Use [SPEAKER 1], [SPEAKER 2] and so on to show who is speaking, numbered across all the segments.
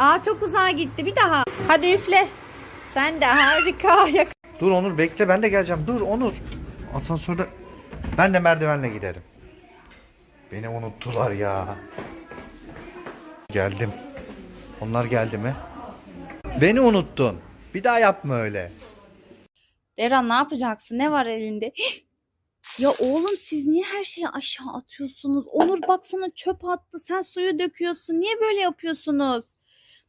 [SPEAKER 1] Aa çok uzağa gitti. Bir daha. Hadi üfle. Sen de harika. Yak-
[SPEAKER 2] Dur Onur bekle ben de geleceğim. Dur Onur. Asansörde ben de merdivenle giderim. Beni unuttular ya. Geldim. Onlar geldi mi? Beni unuttun. Bir daha yapma öyle.
[SPEAKER 1] Devran ne yapacaksın? Ne var elinde? Ya oğlum siz niye her şeyi aşağı atıyorsunuz? Onur baksana çöp attı. Sen suyu döküyorsun. Niye böyle yapıyorsunuz?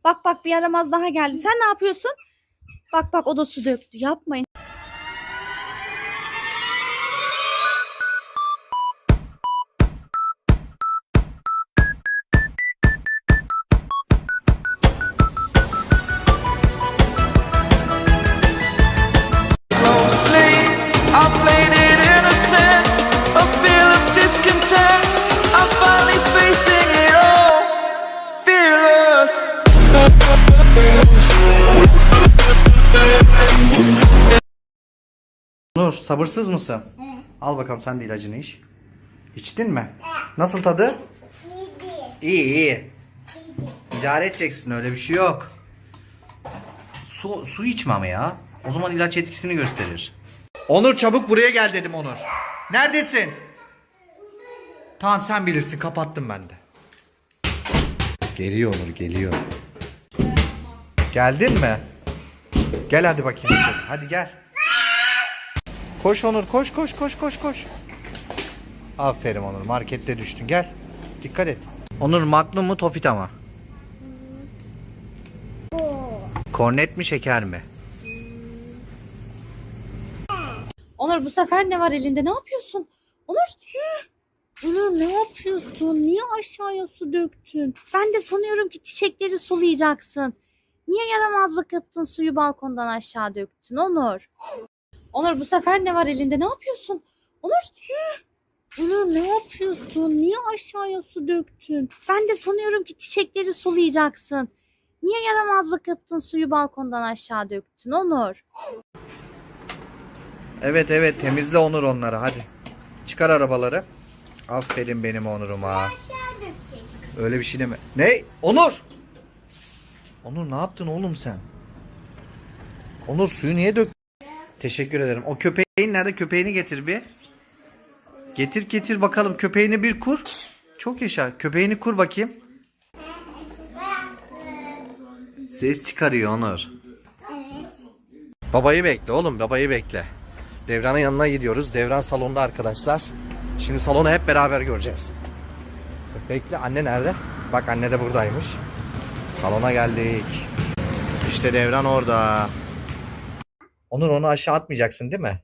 [SPEAKER 1] Bak bak bir yaramaz daha geldi. Sen ne yapıyorsun? Bak bak o da su döktü. Yapmayın.
[SPEAKER 2] Sabırsız mısın? Evet. Al bakalım sen de ilacını iç. İçtin mi? Nasıl tadı? İyi iyi. İdare edeceksin öyle bir şey yok. Su, su içme ama ya. O zaman ilaç etkisini gösterir. Onur çabuk buraya gel dedim Onur. Neredesin? Tamam sen bilirsin kapattım ben de. Geliyor Onur geliyor. Geldin mi? Gel hadi bakayım. Hadi gel. Koş Onur koş koş koş koş koş. Aferin Onur markette düştün gel. Dikkat et. Onur Magnum mu Tofit ama? Kornet mi şeker mi?
[SPEAKER 1] Onur bu sefer ne var elinde? Ne yapıyorsun? Onur. Onur ne yapıyorsun? Niye aşağıya su döktün? Ben de sanıyorum ki çiçekleri sulayacaksın. Niye yaramazlık yaptın suyu balkondan aşağı döktün Onur? Onur bu sefer ne var elinde? Ne yapıyorsun? Onur. Onur ne yapıyorsun? Niye aşağıya su döktün? Ben de sanıyorum ki çiçekleri sulayacaksın. Niye yaramazlık yaptın suyu balkondan aşağı döktün Onur?
[SPEAKER 2] Evet evet temizle Onur onları hadi. Çıkar arabaları. Aferin benim Onur'uma. Öyle bir şey deme. Ne? Onur! Onur ne yaptın oğlum sen? Onur suyu niye dök? Teşekkür ederim. O köpeğin nerede? Köpeğini getir bir. Getir getir bakalım köpeğini bir kur. Çok yaşa. Köpeğini kur bakayım. Ses çıkarıyor Onur. Babayı bekle oğlum babayı bekle. Devran'ın yanına gidiyoruz. Devran salonda arkadaşlar. Şimdi salonu hep beraber göreceğiz. Bekle anne nerede? Bak anne de buradaymış. Salona geldik. İşte Devran orada. Onur onu aşağı atmayacaksın değil mi?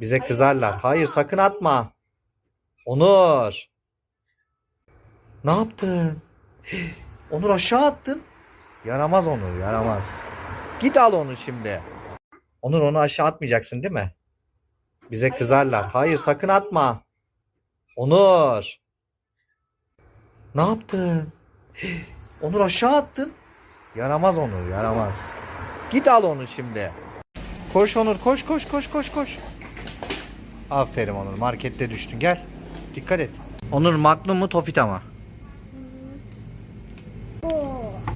[SPEAKER 2] Bize kızarlar. Hayır sakın atma. Onur. Ne yaptın? Onur aşağı attın. Yaramaz Onur yaramaz. Git al onu şimdi. Onur onu aşağı atmayacaksın değil mi? Bize kızarlar. Hayır sakın atma. Onur. Ne yaptın? Onur aşağı attın. Yaramaz Onur yaramaz. Git al onu şimdi. Koş Onur koş koş koş koş koş. Aferin Onur markette düştün gel. Dikkat et. Onur Magnum mu Tofit ama?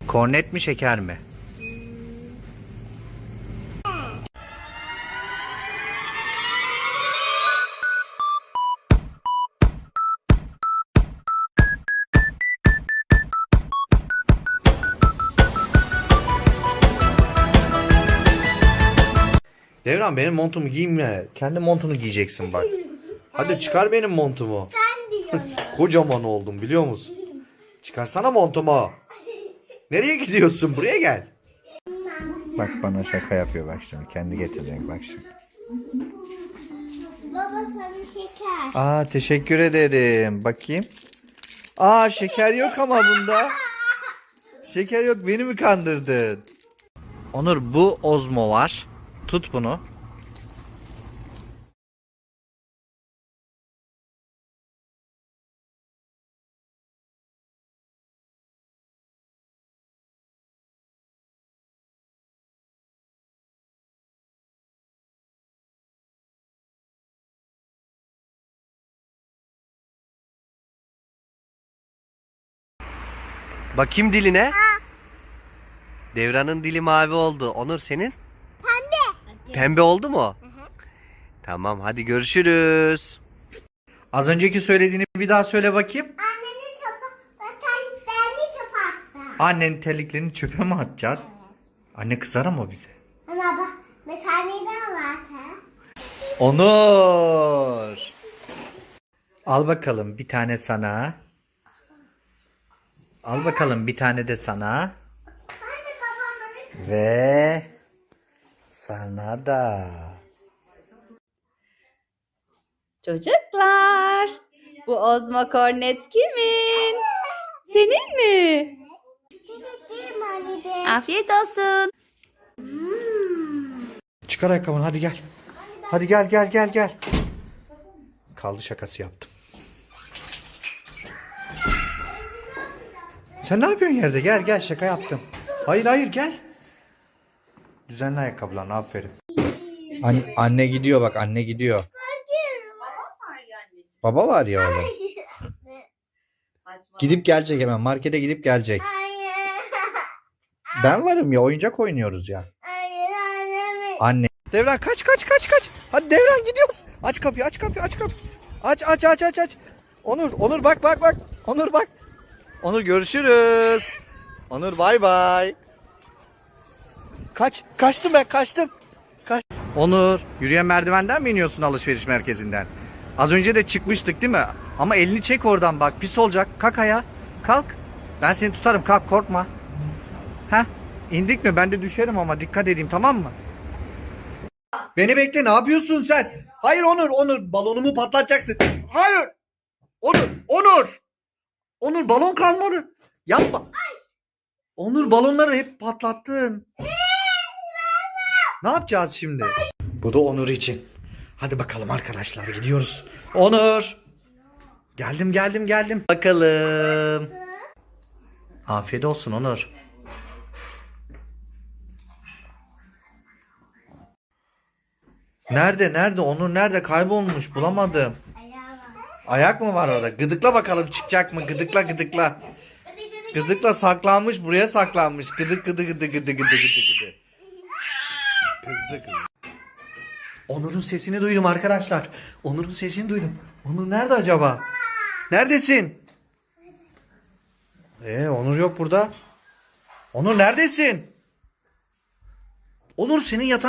[SPEAKER 2] Kornet mi şeker mi? Devran benim montumu giyme. Kendi montunu giyeceksin bak. Hadi çıkar benim montumu. Kocaman oldum biliyor musun? Çıkarsana montumu. Nereye gidiyorsun? Buraya gel. Bak bana şaka yapıyor bak şimdi. Kendi getirecek bak şimdi.
[SPEAKER 3] Baba sana şeker.
[SPEAKER 2] Aa teşekkür ederim. Bakayım. Aa şeker yok ama bunda. Şeker yok. Beni mi kandırdın? Onur bu Ozmo var. Tut bunu. Bakayım diline. Devran'ın dili mavi oldu. Onur senin? Pembe. Oldu mu? Tamam hadi görüşürüz. Az önceki söylediğini bir daha söyle bakayım.
[SPEAKER 3] Annenin çöpe, terliklerini çöpe attı.
[SPEAKER 2] Annen terliklerini çöpe mi atacaksın? Anne kızar ama bize.
[SPEAKER 3] Ama bak, mekaniği de var.
[SPEAKER 2] Onur. Al bakalım bir tane sana. Al bakalım bir tane de sana. Ve sana da.
[SPEAKER 1] Çocuklar, bu Ozma Kornet kimin? Senin mi? Afiyet olsun.
[SPEAKER 2] Çıkar ayakkabını hadi gel. Hadi gel gel gel gel. Kaldı şakası yaptım. Sen ne yapıyorsun yerde? Gel gel şaka yaptım. Hayır hayır gel. Düzenli ayakkabılarını aferin. An- anne gidiyor bak anne gidiyor. Baba var ya oğlum. Gidip gelecek hemen markete gidip gelecek.
[SPEAKER 3] Hayır.
[SPEAKER 2] Ben varım ya oyuncak oynuyoruz ya. Anne. Devran kaç kaç kaç kaç. Hadi Devran gidiyoruz. Aç kapıyı aç kapıyı aç kapıyı. Aç aç aç aç aç. Onur Onur bak bak bak. Onur bak. Onur görüşürüz. Onur bay bay. Kaç kaçtım ben kaçtım. Kaç. Onur yürüyen merdivenden mi iniyorsun alışveriş merkezinden? Az önce de çıkmıştık değil mi? Ama elini çek oradan bak pis olacak. Kalk ayağa. Kalk. Ben seni tutarım kalk korkma. Heh indik mi ben de düşerim ama dikkat edeyim tamam mı? Beni bekle ne yapıyorsun sen? Hayır Onur Onur balonumu patlatacaksın. Hayır. Onur Onur. Onur balon kalmadı. Yapma. Onur balonları hep patlattın. Ne yapacağız şimdi? Bu da Onur için. Hadi bakalım arkadaşlar gidiyoruz. Onur. Geldim geldim geldim. Bakalım. Afiyet olsun Onur. Nerede nerede Onur nerede kaybolmuş bulamadım. Ayak mı var orada? Gıdıkla bakalım çıkacak mı? Gıdıkla gıdıkla. Gıdıkla saklanmış buraya saklanmış. Gıdık gıdı gıdı gıdı gıdı gıdı gıdı. Kızdı kızdı. Onur'un sesini duydum arkadaşlar. Onur'un sesini duydum. Onur nerede acaba? Neredesin? Ee Onur yok burada. Onur neredesin? Onur senin yatağın